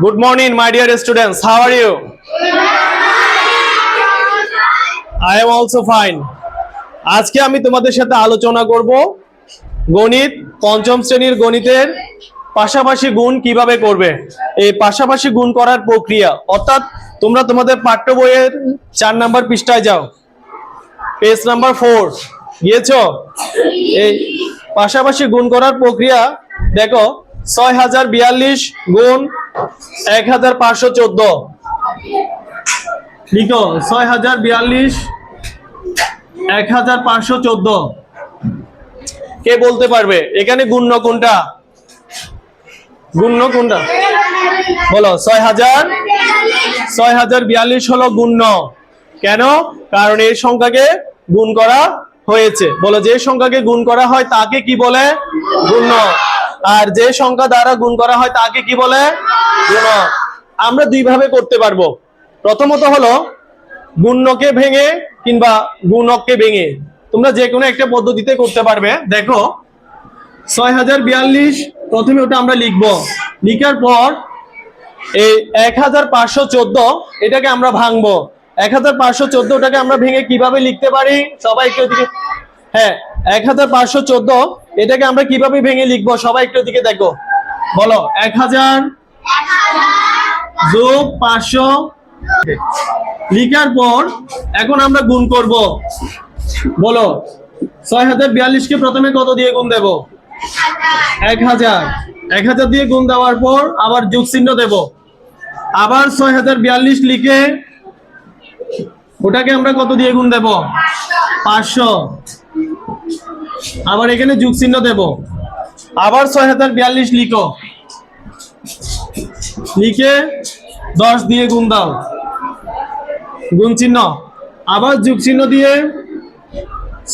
Good morning, my dear students. How are you? I am also fine. আজকে আমি তোমাদের সাথে আলোচনা করব গণিত পঞ্চম শ্রেণির গণিতের পাশাপাশি গুণ কীভাবে করবে এই পাশাপাশি গুণ করার প্রক্রিয়া অর্থাৎ তোমরা তোমাদের পাঠ্য বইয়ের চার নাম্বার পৃষ্ঠায় যাও পেজ নাম্বার ফোর গিয়েছো এই পাশাপাশি গুণ করার প্রক্রিয়া দেখো ছয় হাজার বিয়াল্লিশ গুণ এক হাজার পাঁচশো চোদ্দ। লিখো ছয় হাজার বিয়াল্লিশ এক হাজার পাঁচশো চোদ্দ। কে বলতে পারবে? এখানে গুণ্য কোনটা? গুণ্য কোনটা? বলো ছয় হাজার ছয় হাজার বিয়াল্লিশ হলো গুণ্য। কেন? কারণ এই সংখ্যাকে গুণ করা হয়েছে। বলো, যে সংখ্যাকে গুণ করা হয় তাকে কি বলে? গুণ্য। আর যে সংখ্যা দ্বারা গুণ করা হয় তাকে কি বলে? গুণ আমরা দুই ভাবে করতে পারব। প্রথমত হলো গুণ্যকে ভেঙে কিংবা গুণককে ভেঙে। তোমরা যে কোনো একটা পদ্ধতিতে করতে পারবে। দেখো, ছয় হাজার বিয়াল্লিশ, প্রথমে ওটা আমরা লিখব। লিখার পর, এই এক হাজার পাঁচশো চোদ্দ, এটাকে আমরা ভাঙবো। এক হাজার পাঁচশো চোদ্দটাকে আমরা ভেঙে কীভাবে লিখতে পারি? সবাই একটু হ্যাঁ এক হাজার পাঁচশো চোদ্দ এটাকে আমরা কীভাবে ভেঙে লিখব? সবাই একটু দিকে দেখো। বলো, এক হাজার যোগ পাঁচশো। লিখার পর এখন আমরা গুণ করব। বলো, ছয় হাজার বিয়াল্লিশকে প্রথমে কত দিয়ে গুণ দেব? এক হাজার। এক হাজার দিয়ে গুণ দেওয়ার পর আবার যোগ চিহ্ন দেব। আবার ছয় হাজার বিয়াল্লিশ লিখে ওটাকে আমরা কত দিয়ে গুণ দেব? পাঁচশো। আবার এখানে যুগ চিহ্ন দেব। আবার ছয় হাজার বিয়াল্লিশ লিখো। লিখে দশ দিয়ে গুণ দাও। গুণ চিহ্ন। আবার যুগ চিহ্ন দিয়ে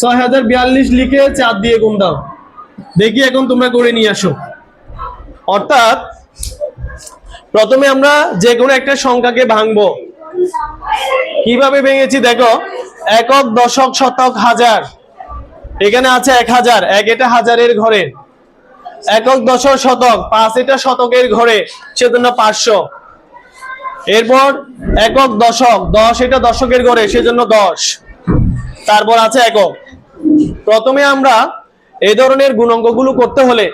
ছয় হাজার বিয়াল্লিশ লিখে চার দিয়ে গুণ দাও। দেখি এখন তোমরা করে নিয়ে আসো। অর্থাৎ প্রথমে আমরা যে কোনো একটা সংখ্যাকে ভাঙবো। কীভাবে ভেঙেছি দেখো? একক, দশক, শতক, হাজার। এখানে আছে এক হাজার, এক এটা হাজারের ঘরে। একক দশক শতক, পাঁচ এটা শতকের ঘরে, সেজন্য পাঁচশো। এরপর একক দশক, দশ এটা দশকের ঘরে, সেজন্য দশ। তারপর আছে একক। প্রথমে আমরা এই ধরনের গুণাঙ্কগুলো করতে হলে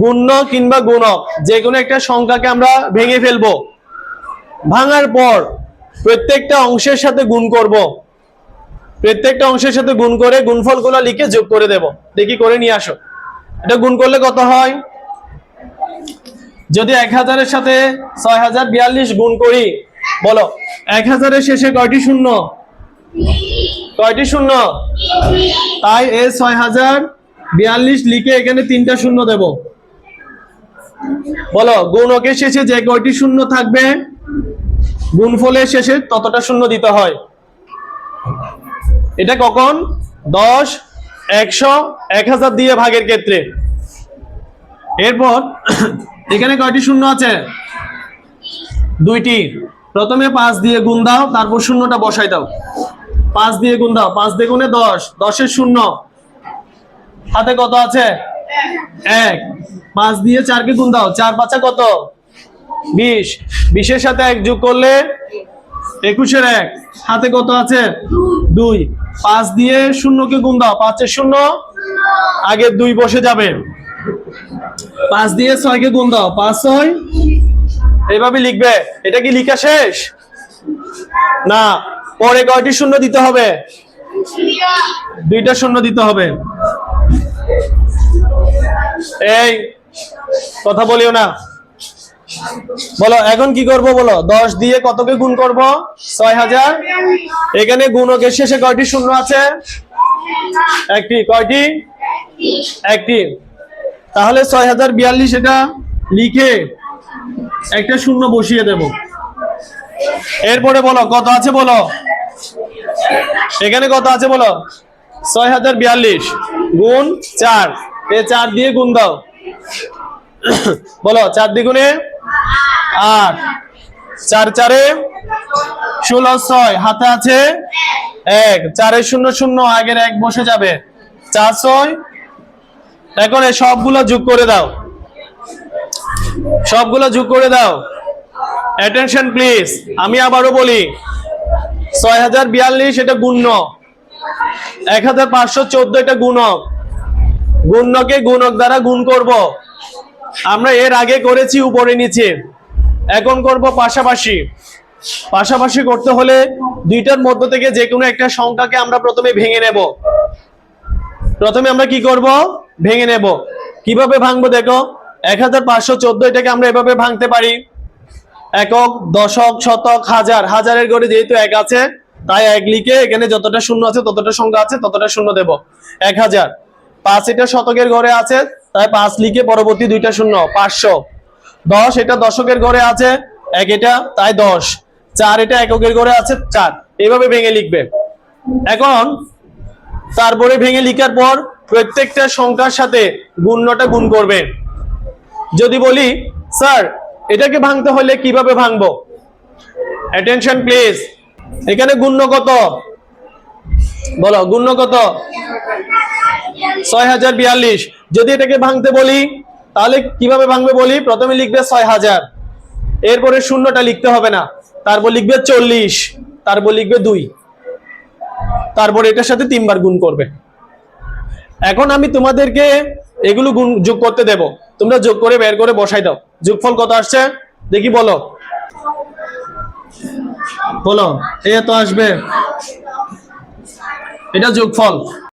গুণ্য কিংবা গুণক যে কোনো একটা সংখ্যাকে আমরা ভেঙে ফেলব। ভাঙার পর প্রত্যেকটা অংশের সাথে গুণ করব। প্রত্যেকটা অংশের সাথে গুণ করে গুণফলগুলো লিখে যোগ করে দেব। দেখি করে নিয়ে আসো। এটা গুণ করলে কত হয়? যদি এক হাজারের সাথে ছয় হাজার বিয়াল্লিশ গুণ করি, বলো, এক হাজারের শেষে কয়টি শূন্য? কয়টি শূন্য? তাই এ ছয় হাজার বিয়াল্লিশ লিখে এখানে তিনটা শূন্য দেব। বলো গুণকের শেষে যে কয়টি শূন্য থাকবে, গুণফলের শেষে ততটা শূন্য দিতে হয়। এটা কখন? দশ, একশো, এক হাজার দিয়ে ভাগের ক্ষেত্রে। এরপর, এখানে কয়টি শূন্য আছে? দুইটি। প্রথমে পাঁচ দিয়ে গুণ দাও, তারপর শূন্যটা বসাই দাও। পাঁচ দিয়ে গুণ দাও, পাঁচ দিয়ে গুণে দশ, দশের শূন্য। হাতে কত আছে? এক। পাঁচ দিয়ে চারকে গুণ দাও, চার পাঁচা কত? বিশ। বিশের সাথে এক যোগ করলে একুশের এক। হাতে কত আছে? দুই। পাঁচ দিয়ে শূন্য শূন্যকে গুণ দাও পাঁচের শূন্য, আগে দুই বসে যাবে। পাঁচ দিয়ে ছয়কে গুণ দাও, পাঁচ ছয়। এইভাবে লিখবে। এটা কি লিখা শেষ? না, পরে কয়টি শূন্য দিতে হবে? দুইটা শূন্য দিতে হবে। এই, কথা বলিও না। বলো, এখন কি করব বলো? দশ দিয়ে কতকে গুণ করব? ছয় হাজার। এখানে গুণকের শেষে কয়টি শূন্য আছে? একটি, কয়টি? একটি। তাহলে ছয় হাজার বিয়াল্লিশ এটা লিখে একটা শূন্য বসিয়ে দেব। এরপরে বলো, কত আছে বলো? এখানে কত আছে বলো? ছয় হাজার বিয়াল্লিশ গুণ চার। এ চার দিয়ে গুণ দাও। বলো, চার দ্বিগুণে আট, চার, চারে ষোলো, ছয়, হাতে আছে এক, চারে শূন্য শূন্য, আগের এক বসে যাবে। চার, ছয়, এখন সবগুলো যোগ করে দাও। সবগুলো যোগ করে দাও। অ্যাটেনশন প্লিজ আমি আবারও বলি, ছয় হাজার বিয়াল্লিশ এটা গুণ্য। এক হাজার পাঁচশো চোদ্দ এটা গুণক। গুণ্যকে গুণক দ্বারা গুণ করব। আমরা এর আগে করেছি উপরে নিচে। এখন করব পাশাপাশি। পাশাপাশি করতে হলে দুইটার মধ্য থেকে যে কোনো একটা সংখ্যাকে আমরা প্রথমে ভেঙে নেব। প্রথমে আমরা কি করব? ভেঙে নেব। কীভাবে ভাঙবো দেখো? এক হাজার পাঁচশো চোদ্দ এটাকে আমরা এভাবে ভাঙতে পারি। একক, দশক, শতক, হাজার। হাজারের ঘরে যেহেতু এক আছে, তাই এক লিখে এখানে যতটা শূন্য আছে ততটা সংখ্যা আছে ততটা শূন্য দেব। এক হাজার। পাঁচ এটা শতকের ঘরে আছে তাই পাঁচ লিখে পরবর্তী দুইটা শূন্য, পাঁচশো। দশ, এটা দশকের ঘরে আছে, এক এটা, তাই দশ। চার, এটা এককের ঘরে আছে, চার। এইভাবে ভেঙে লিখবে। এখন, তারপরে ভেঙে লিখার পর প্রত্যেকটা সংখ্যার সাথে গুণ্যটা গুণ করবে। যদি বলি, স্যার, এটাকে ভাঙতে হলে কীভাবে ভাঙবো? অ্যাটেনশন প্লিজ এখানে গুণ্য কত? বলো, গুণ্য কত? ছয় হাজার বিয়াল্লিশ। যদি এটাকে ভাঙতে বলি, তাহলে কীভাবে ভাঙবে বলি? প্রথমে লিখবে ছয় হাজার। এরপরে শূন্যটা লিখতে হবে না। তারপর লিখবে চল্লিশ, তারপর লিখবে দুই। তারপর এটার সাথে তিনবার গুণ করবে। এখন আমি তোমাদেরকে এগুলো গুণ যোগ করতে দেব। তোমরা যোগ করে বের করে বসাই দাও। যোগফল কত আসছে? দেখি বলো। বলো, এ তো আসবে। এটা যোগফল।